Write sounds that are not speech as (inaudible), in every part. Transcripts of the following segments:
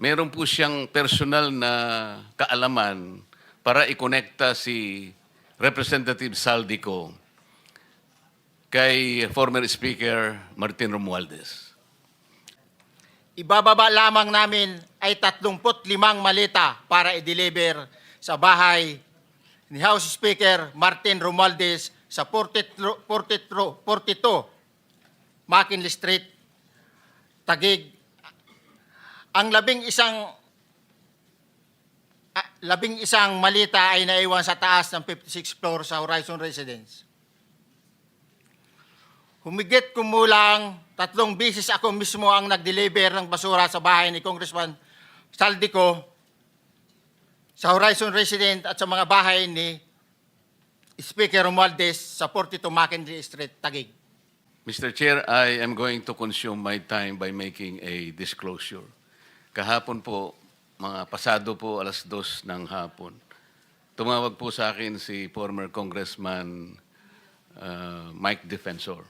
meron po siyang personal na kaalaman para ikonekta si Representative Saldico kay former Speaker Martin Romualdez. Ibababa lamang namin ay 35 malita para i-deliver sa bahay ni House Speaker Martin Romualdez sa 43 42 42 McKinley Street, Taguig. Ang labing isang ah, labing isang malita ay naiwan sa taas ng 56th floor sa Horizon Residence. Humigit kumulang tatlong bisis ako mismo ang nag-deliver ng basura sa bahay ni Congressman Saldico sa Horizon Resident at sa mga bahay ni Speaker Romualdez sa 42 Mackenzie Street, Taguig. Mr. Chair, I am going to consume my time by making a disclosure. Kahapon po, mga pasado po alas dos ng hapon, tumawag po sa akin si former Congressman uh, Mike Defensor.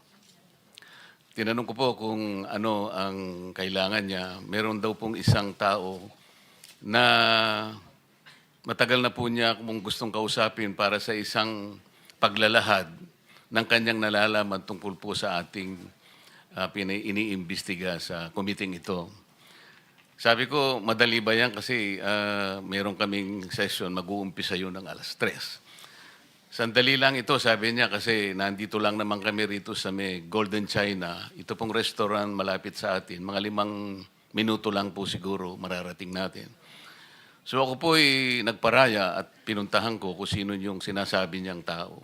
Tinanong ko po kung ano ang kailangan niya. Meron daw pong isang tao na matagal na po niya kung gustong kausapin para sa isang paglalahad ng kanyang nalalaman tungkol po sa ating uh, pinay- iniimbestiga sa committee ito. Sabi ko, madali ba yan kasi ah, meron kaming session, mag-uumpisa yun ng alas tres. Sandali lang ito, sabi niya, kasi nandito lang naman kami rito sa may Golden China. Ito pong restaurant malapit sa atin. Mga limang minuto lang po siguro mararating natin. So ako po ay nagparaya at pinuntahan ko kung sino yung sinasabi niyang tao.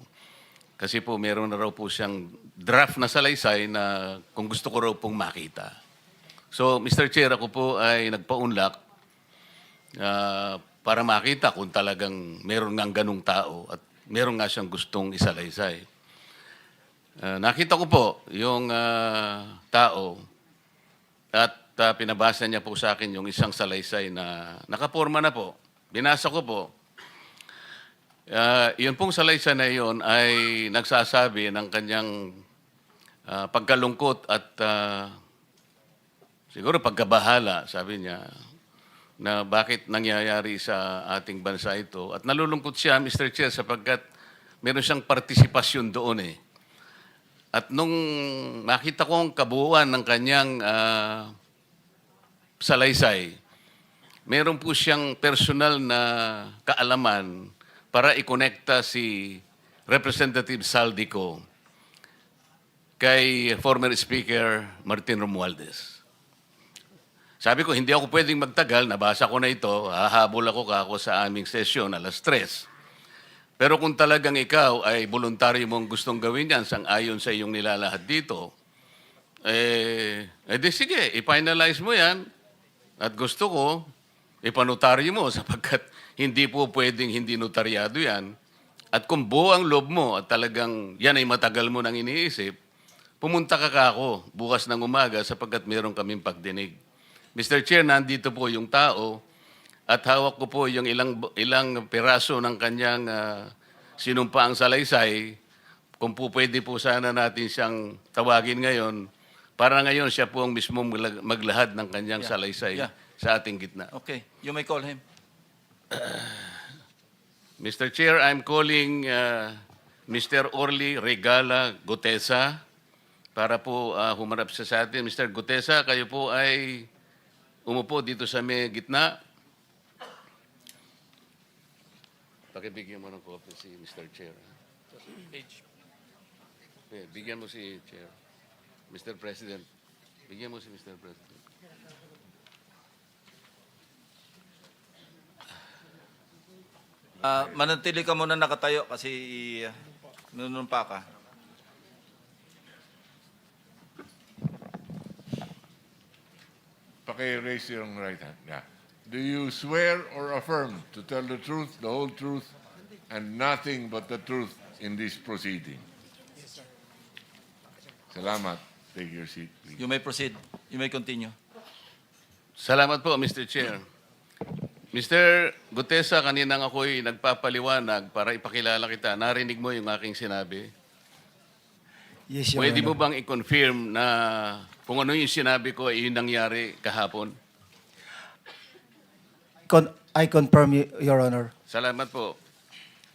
Kasi po meron na raw po siyang draft na salaysay na kung gusto ko raw pong makita. So Mr. Chair, ako po ay nagpaunlak ah, para makita kung talagang meron ngang ganong tao at meron nga siyang gustong isalaysay. Ah, nakita ko po yung ah, tao at ah, pinabasa niya po sa akin yung isang salaysay na nakaporma na po. Binasa ko po. Ah, yun pong salaysay na yun ay nagsasabi ng kanyang ah, pagkalungkot at ah, siguro pagkabahala, sabi niya, na bakit nangyayari sa ating bansa ito. At nalulungkot siya, Mr. Chair, sapagkat meron siyang partisipasyon doon eh. At nung makita ko ang kabuuan ng kanyang ah, salaysay, meron po siyang personal na kaalaman para ikonekta si Representative Saldico kay former Speaker Martin Romualdez. Sabi ko, hindi ako pwedeng magtagal, nabasa ko na ito, hahabol ako kako sa aming sesyon alas tres. Pero kung talagang ikaw ay voluntaryo mong gustong gawin yan sang ayon sa iyong nilalahad dito, eh, eh di sige, i-finalize mo yan. At gusto ko, ipanotaryo mo (laughs) sapagkat hindi po pwedeng hindi notaryado yan. At kung buo ang loob mo at talagang yan ay matagal mo nang iniisip, pumunta ka kako bukas ng umaga sapagkat meron kaming pagdinig. Mr. Chair, nandito po yung tao at hawak ko po yung ilang ilang piraso ng kanyang ah, sinumpaang salaysay. Kung po pwede po sana natin siyang tawagin ngayon, para ngayon siya po ang magla- maglahad ng kanyang Yeah. salaysay Yeah. sa ating gitna. Okay, you may call him. (clears throat) Mr. Chair, I'm calling uh, Mr. Orly Regala Gutesa para po uh, humarap siya sa atin. Mr. Gutesa, kayo po ay umupo dito sa may gitna. Pakibigyan mo ng copy si Mr. Chair. Eh, bigyan mo si Chair. Mr. President. Bigyan mo si Mr. President. Ah, manatili ka muna nakatayo kasi uh, nunumpa ka. Paki-raise your right hand. Yeah. Do you swear or affirm to tell the truth, the whole truth, and nothing but the truth in this proceeding? Yes, sir. Salamat. Take your seat, please. You may proceed. You may continue. Salamat po, Mr. Chair. Mr. Gutesa, kaninang ako'y nagpapaliwanag para ipakilala kita. Narinig mo yung aking sinabi. Yes, Your Pwede Honor. mo bang i-confirm na kung ano yung sinabi ko ay yun nangyari kahapon? con- I confirm, y- Your Honor. Salamat po.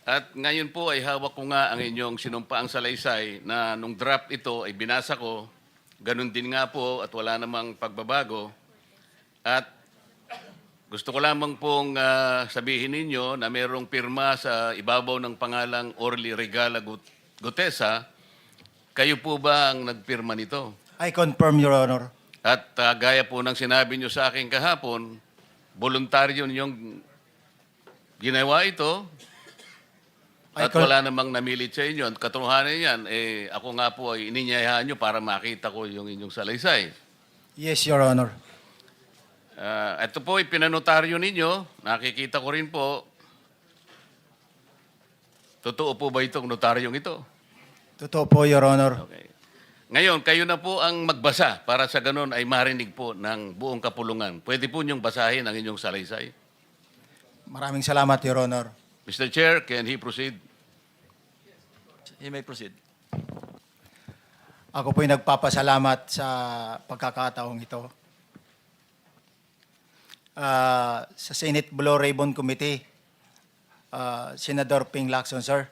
At ngayon po ay hawak ko nga ang inyong sinumpaang salaysay na nung draft ito ay binasa ko. Ganun din nga po at wala namang pagbabago. At gusto ko lamang pong ah, sabihin ninyo na mayroong pirma sa ibabaw ng pangalang Orly Regala Gut- Gutesa. Kayo po ba ang nagpirma nito? I confirm, Your Honor. At ah, gaya po ng sinabi nyo sa akin kahapon, voluntaryo ninyong ginawa ito at wala namang namilit sa inyo. At katotohanan yan, eh, ako nga po ay ininyayahan nyo para makita ko yung inyong salaysay. Yes, Your Honor. Ah, ito po ay pinanotaryo ninyo. Nakikita ko rin po. Totoo po ba itong notaryong ito? Totoo po, Your Honor. Okay. Ngayon, kayo na po ang magbasa para sa ganun ay marinig po ng buong kapulungan. Pwede po niyong basahin ang inyong salaysay. Maraming salamat, Your Honor. Mr. Chair, can he proceed? You may proceed. Ako po'y nagpapasalamat sa pagkakataong ito. Ah, sa Senate Blue Ribbon Committee, ah, Senador Ping Lacson, sir.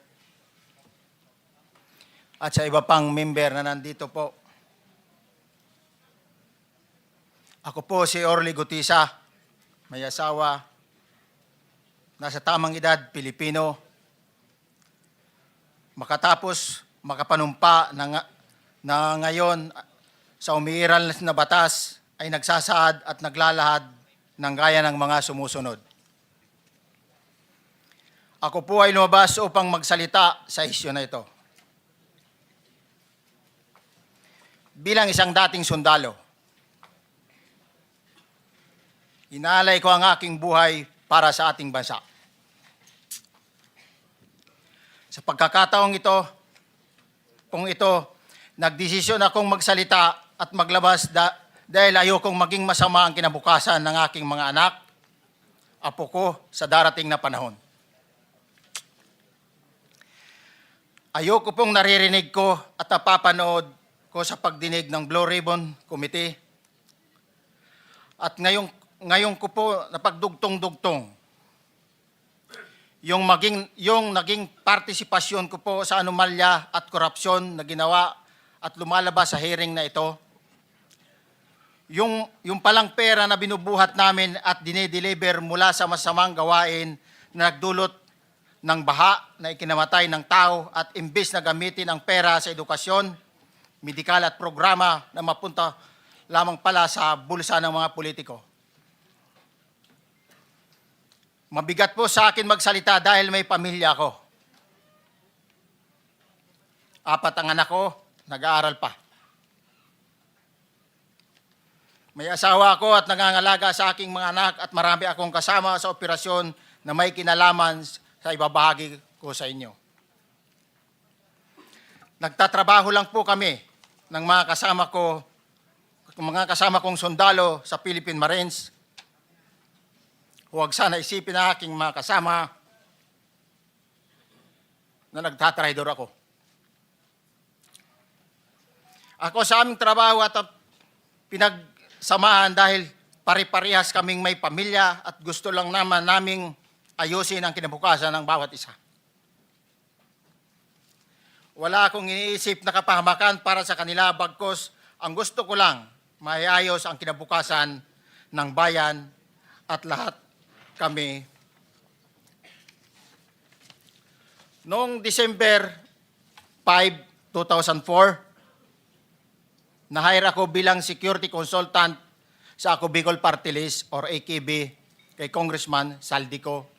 At sa iba pang member na nandito po. Ako po si Orly Gutisa, may asawa, nasa tamang edad, Pilipino, makatapos makapanumpa na, na ngayon sa umiiral na batas ay nagsasaad at naglalahad ng gaya ng mga sumusunod. Ako po ay lumabas upang magsalita sa isyu na ito. Bilang isang dating sundalo, inaalay ko ang aking buhay para sa ating bansa. Sa pagkakataong ito, kung ito, nagdesisyon akong magsalita at maglabas da- dahil ayokong maging masama ang kinabukasan ng aking mga anak, apo ko sa darating na panahon. Ayoko pong naririnig ko at napapanood ko sa pagdinig ng Blue Ribbon Committee. At ngayong, ngayong ko po napagdugtong-dugtong yung maging yung naging partisipasyon ko po sa anomalya at korupsyon na ginawa at lumalabas sa hearing na ito. Yung yung palang pera na binubuhat namin at dinedeliver mula sa masamang gawain na nagdulot ng baha na ikinamatay ng tao at imbis na gamitin ang pera sa edukasyon, medikal at programa na mapunta lamang pala sa bulsa ng mga politiko. Mabigat po sa akin magsalita dahil may pamilya ko. Apat ang anak ko, nag-aaral pa. May asawa ako at nangangalaga sa aking mga anak at marami akong kasama sa operasyon na may kinalaman sa ibabahagi ko sa inyo. Nagtatrabaho lang po kami ng mga kasama ko, mga kasama kong sundalo sa Philippine Marines Huwag sana isipin na aking mga kasama na nagtatraidor ako. Ako sa aming trabaho at pinagsamahan dahil pare-parehas kaming may pamilya at gusto lang naman naming ayusin ang kinabukasan ng bawat isa. Wala akong iniisip na kapahamakan para sa kanila bagkos ang gusto ko lang maayos ang kinabukasan ng bayan at lahat kami noong December 5, 2004, na-hire ako bilang security consultant sa Ako Bicol Party List or AKB kay Congressman Saldico.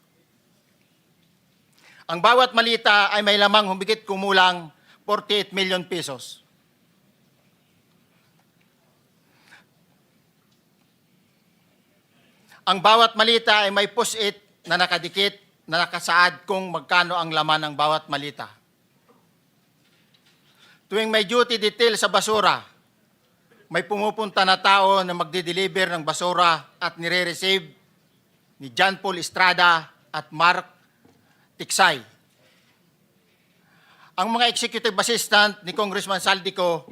Ang bawat malita ay may lamang humigit kumulang 48 million pesos. Ang bawat malita ay may push-it na nakadikit na nakasaad kung magkano ang laman ng bawat malita. Tuwing may duty detail sa basura, may pumupunta na tao na magde-deliver ng basura at nire-receive ni John Paul Estrada at Mark Tiksay. Ang mga executive assistant ni Congressman Saldico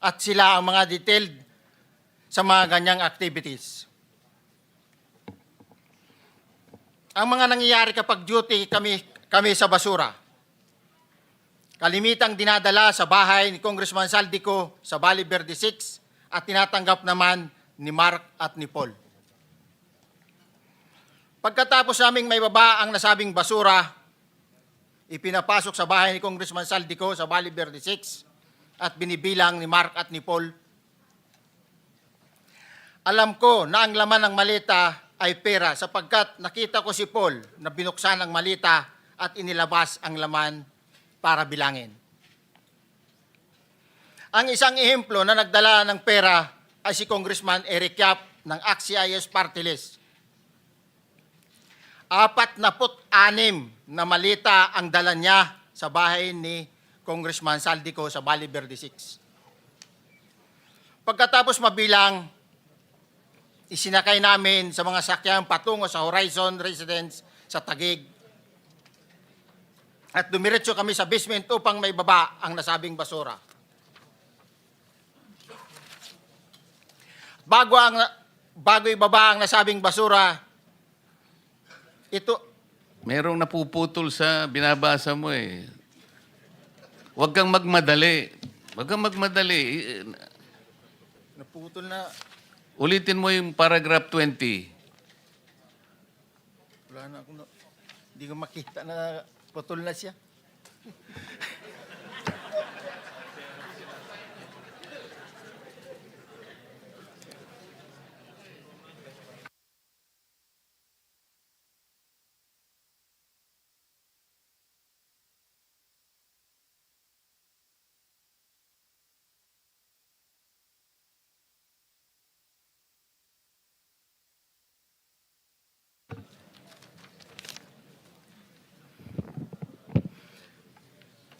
at sila ang mga detailed sa mga ganyang activities. Ang mga nangyayari kapag duty kami, kami sa basura. Kalimitang dinadala sa bahay ni Congressman Saldico sa Valley Verde 6 at tinatanggap naman ni Mark at ni Paul. Pagkatapos naming may baba ang nasabing basura, ipinapasok sa bahay ni Congressman Saldico sa Valley Verde 6 at binibilang ni Mark at ni Paul. Alam ko na ang laman ng malita ay pera sapagkat nakita ko si Paul na binuksan ang malita at inilabas ang laman para bilangin. Ang isang ehemplo na nagdala ng pera ay si Congressman Eric Yap ng AXIS Party List. Apat na put anim na malita ang dala niya sa bahay ni Congressman Saldico sa Valley Verde 6. Pagkatapos mabilang, isinakay namin sa mga sakyan patungo sa Horizon Residence sa Tagig. At dumiretso kami sa basement upang may baba ang nasabing basura. Bago ang bago ibaba ang nasabing basura, ito Merong napuputol sa binabasa mo eh. Huwag kang magmadali. Huwag kang magmadali. Naputol na Ulitin mo yung paragraph 20. wala na akong na- hindi ko makita na putol na siya. (laughs)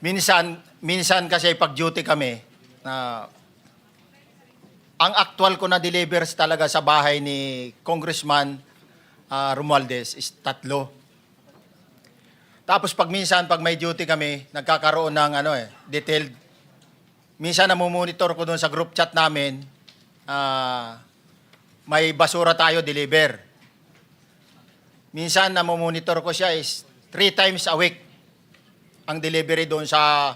minsan, minsan kasi pag-duty kami, na ang actual ko na delivers talaga sa bahay ni Congressman ah, Romualdez is tatlo. Tapos pag minsan, pag may duty kami, nagkakaroon ng ano eh, detailed. Minsan namumonitor ko doon sa group chat namin, ah, may basura tayo deliver. Minsan namomonitor ko siya is three times a week ang delivery doon sa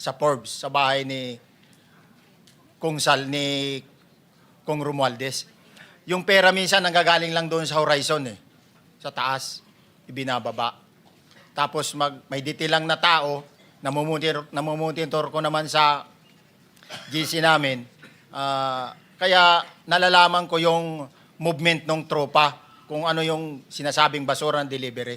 sa Forbes, sa bahay ni Kung Sal, ni Kung Romualdez. Yung pera minsan nanggagaling lang doon sa horizon eh. Sa taas, ibinababa. Tapos mag, may detail lang na tao, namumonitor, namumonitor ko naman sa GC namin. Ah, kaya nalalaman ko yung movement ng tropa, kung ano yung sinasabing basura ng delivery.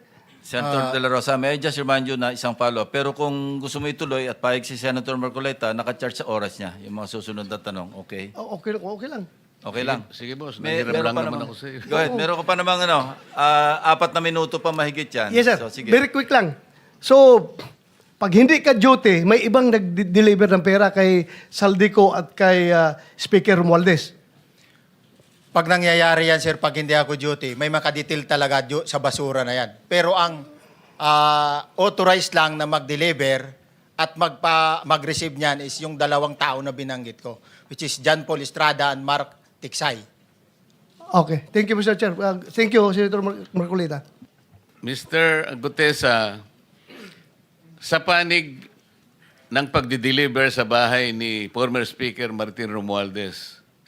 Senator De La Rosa, may I just remind you na isang follow-up. Pero kung gusto mo ituloy at pahig si Senator Marcoleta, nakacharge sa oras niya yung mga susunod na tanong. Okay? Oh, okay, okay lang. Okay lang. Sige, boss. May- Nanghiram meron lang pa naman namang- ako sa iyo. Go ahead. Meron ka pa namang ano, ah, apat na minuto pa mahigit yan. Yes, sir. So, sige. Very quick lang. So, pag hindi ka duty, may ibang nag-deliver ng pera kay Saldico at kay ah, Speaker Romualdez. Pag nangyayari yan, sir, pag hindi ako duty, may makadetail talaga sa basura na yan. Pero ang ah, authorized lang na mag-deliver at magpa, mag-receive niyan is yung dalawang tao na binanggit ko, which is John Paul Estrada and Mark Tiksay. Okay. Thank you, Mr. Chair. Uh, thank you, Senator Mar- Marcolita. Mr. Gutesa, Sa panig ng pagdi-deliver sa bahay ni former Speaker Martin Romualdez,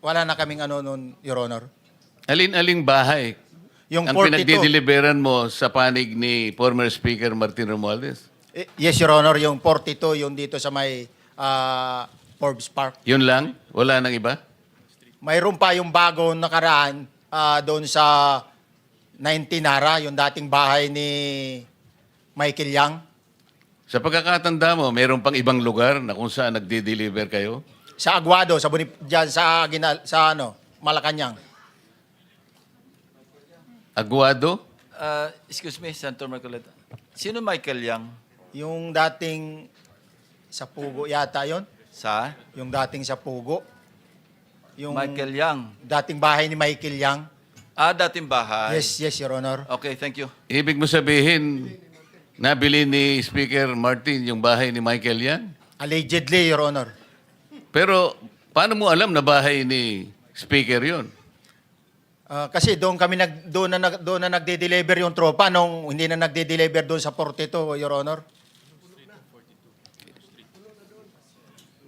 wala na kaming ano noon, Your Honor. Alin-aling bahay Yung ang 42. pinagdi-deliveran mo sa panig ni former Speaker Martin Romualdez? Eh, Yes, Your Honor, yung 42, yung dito sa may ah, Forbes Park. Yun lang? Wala nang iba? Mayroon pa yung bago nakaraan ah, doon sa 19 Nara, yung dating bahay ni Michael Yang. Sa pagkakatanda mo, mayroon pang ibang lugar na kung saan nagdi-deliver kayo? Sa Aguado, sa Bonif- dyan, sa, Ginal, sa ano, Malacanang. Aguado? Uh, excuse me, Senator Marcoleta. Sino Michael Yang? Yung dating sa Pugo yata yon Sa? Yung dating sa Pugo. Yung Michael Yang. dating bahay ni Michael Yang. Ah, dating bahay. Yes, yes, Your Honor. Okay, thank you. Ibig mo sabihin, nabili ni Speaker Martin yung bahay ni Michael yan? Allegedly, Your Honor. Pero paano mo alam na bahay ni Speaker yon? Ah, kasi doon kami nag doon na nag- doon na nagde-deliver yung tropa nung hindi na nagde-deliver doon sa 42, Your Honor.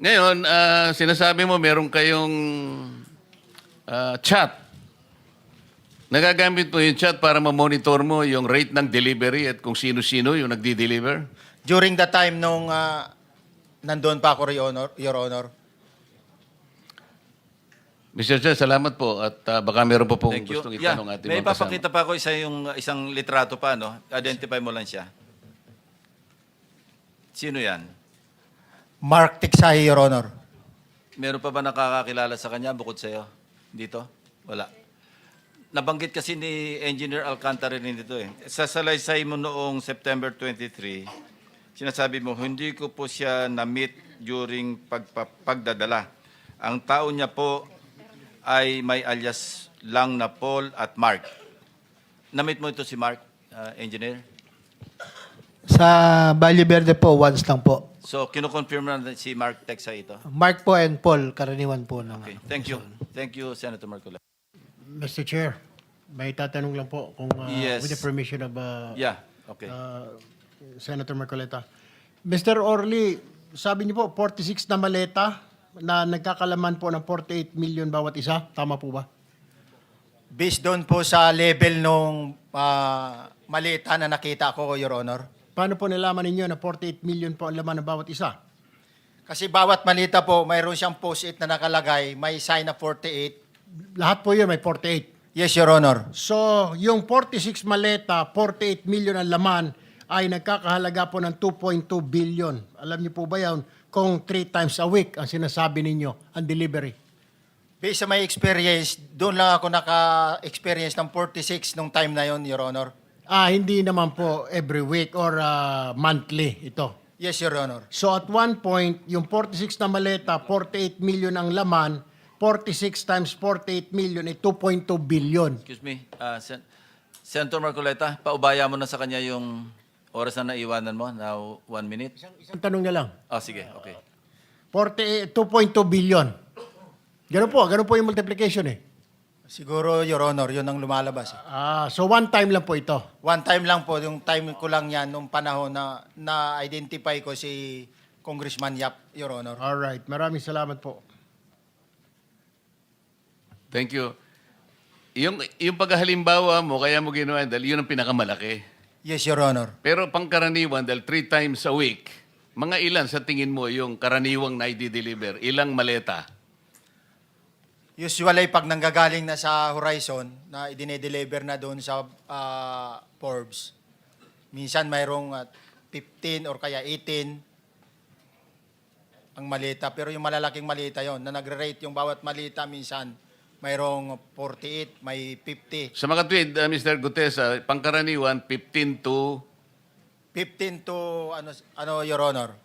Ngayon, ah, sinasabi mo meron kayong ah, chat. Nagagamit mo yung chat para ma-monitor mo yung rate ng delivery at kung sino-sino yung nagdi-deliver? During the time nung ah, nandoon pa ako, Your Honor, Your Honor. Mr. Chair, salamat po at ah, baka meron pa pong Thank you. gustong Yeah, itanong ating may mga kasama. papakita pa ako isa yung isang litrato pa, no? Identify mo lang siya. Sino yan? Mark Tiksahi, Your Honor. Meron pa ba nakakakilala sa kanya bukod sa'yo? Dito? Wala. Nabanggit kasi ni Engineer Alcantara rin dito eh. Sa salaysay mo noong September 23, sinasabi mo, hindi ko po siya na-meet during pagpa- pagdadala. Ang tao niya po ay may alias lang na Paul at Mark. Na-meet mo ito si Mark, uh, Engineer? Sa Valle Verde po, once lang po. So, kinukonfirm na si Mark Texa ito. Mark po and Paul, karaniwan po ng Okay, thank you. Thank you, Senator Marcola. Mr. Chair, may tatanong lang po kung uh, Yes. with the permission of uh, Yeah, okay. uh, Senator Marcoleta. Mr. Orly, sabi niyo po 46 na maleta na nagkakalaman po ng 48 million bawat isa. Tama po ba? Based doon po sa level nung ah, malita na nakita ko, Your Honor. Paano po nalaman ninyo na 48 million po ang laman ng bawat isa? Kasi bawat malita po, mayroon siyang post-it na nakalagay, may sign na 48. Lahat po yun may 48. Yes, Your Honor. So, yung 46 maleta, 48 million ang laman ay nagkakahalaga po ng 2.2 billion. Alam niyo po ba yan kung 3 times a week ang sinasabi ninyo ang delivery? Based sa my experience, doon lang ako naka-experience ng 46 nung time na yon, Your Honor. Ah, hindi naman po every week or ah, monthly ito. Yes, Your Honor. So at one point, yung 46 na maleta, 48 million ang laman, 46 times 48 million ay 2.2 billion. Excuse me, uh, Sen- Senator Marcoleta, paubaya mo na sa kanya yung oras na naiwanan mo, now one minute. Isang tanong na lang. Oh, sige, okay. 48 2.2 billion. Ganun po, ganun po yung multiplication eh. Siguro, Your Honor, yun ang lumalabas. Ah, so one time lang po ito. One time lang po, yung time ko lang yan, nung panahon na na-identify ko si Congressman Yap, Your Honor. All right, maraming salamat po. Thank you. Yung, yung paghalimbawa mo, kaya mo ginawa, dahil yun ang pinakamalaki. Yes, Your Honor. Pero pangkaraniwan, dahil three times a week, mga ilan sa tingin mo yung karaniwang na i-deliver? Ilang maleta? Usually, pag nanggagaling na sa Horizon, na idine-deliver na doon sa ah, Forbes, minsan mayroong ah, 15 or kaya 18 ang malita. Pero yung malalaking malita yon na nagre-rate yung bawat malita minsan, mayroong 48, may 50. Sa mga tweet, uh, Mr. Gutesa, pangkaraniwan, 15 to 15 to, ano, ano Your Honor,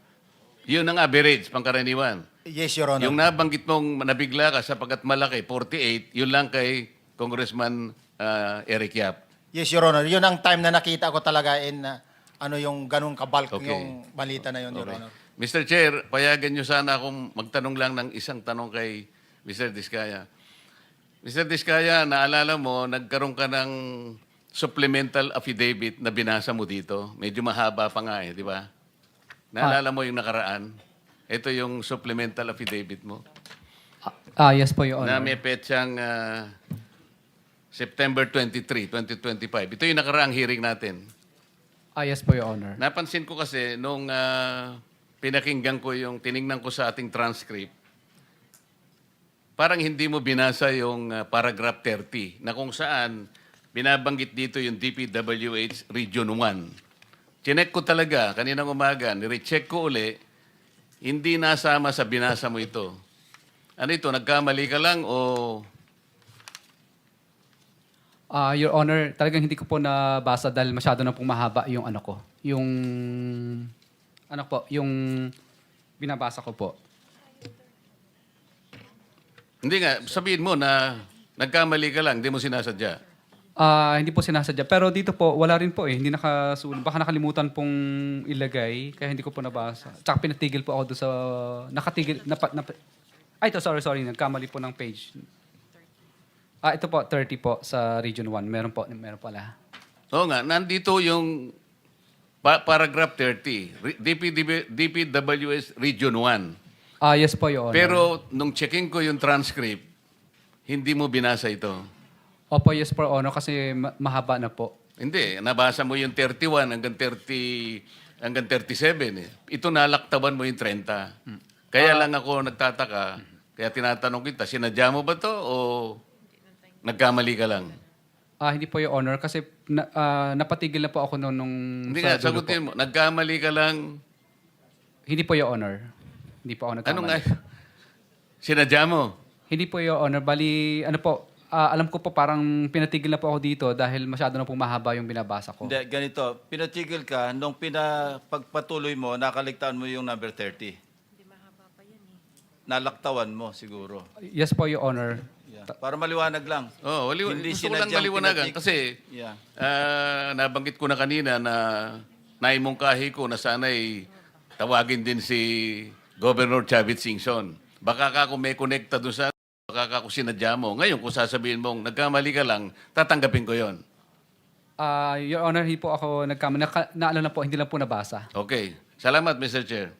Yun ang average, pangkaraniwan. Yes, Your Honor. Yung nabanggit mong nabigla ka sapagkat malaki, 48, yun lang kay Congressman ah, Eric Yap. Yes, Your Honor. Yun ang time na nakita ko talaga in uh, ano yung ganung kabalk Okay. yung malita na yun, Your Okay. Honor. Mr. Chair, payagan nyo sana akong magtanong lang ng isang tanong kay Mr. Diskaya. Mr. Diskaya, naalala mo, nagkaroon ka ng supplemental affidavit na binasa mo dito. Medyo mahaba pa nga eh, di ba? Naalala mo yung nakaraan? Ito yung supplemental affidavit mo. Ah, yes po, Your na Honor. may petsang ah, September 23, 2025. Ito yung nakaraang hearing natin. Ah, yes po, Your Honor. Napansin ko kasi nung ah, pinakinggan ko yung tiningnan ko sa ating transcript, parang hindi mo binasa yung ah, paragraph 30 na kung saan binabanggit dito yung DPWH Region 1. Chinek ko talaga kaninang umaga, nirecheck ko uli, hindi nasama sa binasa mo ito. Ano ito, nagkamali ka lang o Ah, Your Honor, talagang hindi ko po nabasa dahil masyado na pong mahaba yung ano ko. Yung, ano po, yung binabasa ko po. Hindi nga, sabihin mo na nagkamali ka lang, hindi mo sinasadya. Ah, hindi po sinasadya. Pero dito po, wala rin po eh. Hindi nakasulat. Baka nakalimutan pong ilagay, kaya hindi ko po nabasa. Tsaka pinatigil po ako doon sa... Nakatigil... Napa, napa, ay, ito, sorry, sorry. Nagkamali po ng page. Ah, ito po, 30 po sa Region 1. Meron po, meron pala. Oo nga, nandito yung pa- paragraph 30, Re- DPDB, DPWS Region 1. Ah, yes po, Your Honor. Pero nung checking ko yung transcript, hindi mo binasa ito. Opo, yes po, Honor, kasi ma- mahaba na po. Hindi, nabasa mo yung 31 hanggang 30 hanggang 37 eh. Ito nalaktaban mo yung 30. Kaya lang ako nagtataka, kaya tinatanong kita, sinadya mo ba to o nagkamali ka lang? Ah, hindi po, Your Honor, kasi na, ah, napatigil na po ako noon nung... Hindi sa nga, dulo sagutin mo, nagkamali ka lang. Hindi po, Your Honor. Hindi po ako nagkamali. ano nga, sinadya mo? Hindi po, Your Honor. Bali, ano po, ah, alam ko po parang pinatigil na po ako dito dahil masyado na po mahaba yung binabasa ko. Hindi, ganito. Pinatigil ka, nung pinapagpatuloy mo, nakaligtaan mo yung number 30. Hindi mahaba pa yan eh. Nalaktawan mo siguro. Yes po, Your Honor. Yeah. Para maliwanag lang. Oh, wali, Hindi gusto ko lang sinadyang maliwanagan pinatik- kasi Yeah. ah, nabanggit ko na kanina na naimungkahi ko na sana'y tawagin din si Governor Chavit Singson. Baka ka kung may connecta doon sa baka ka kung sinadya mo. Ngayon, kung sasabihin mong nagkamali ka lang, tatanggapin ko yon. Ah, Your Honor, hindi po ako nagkamali. Naka, naalala po, hindi lang po nabasa. Okay. Salamat, Mr. Chair.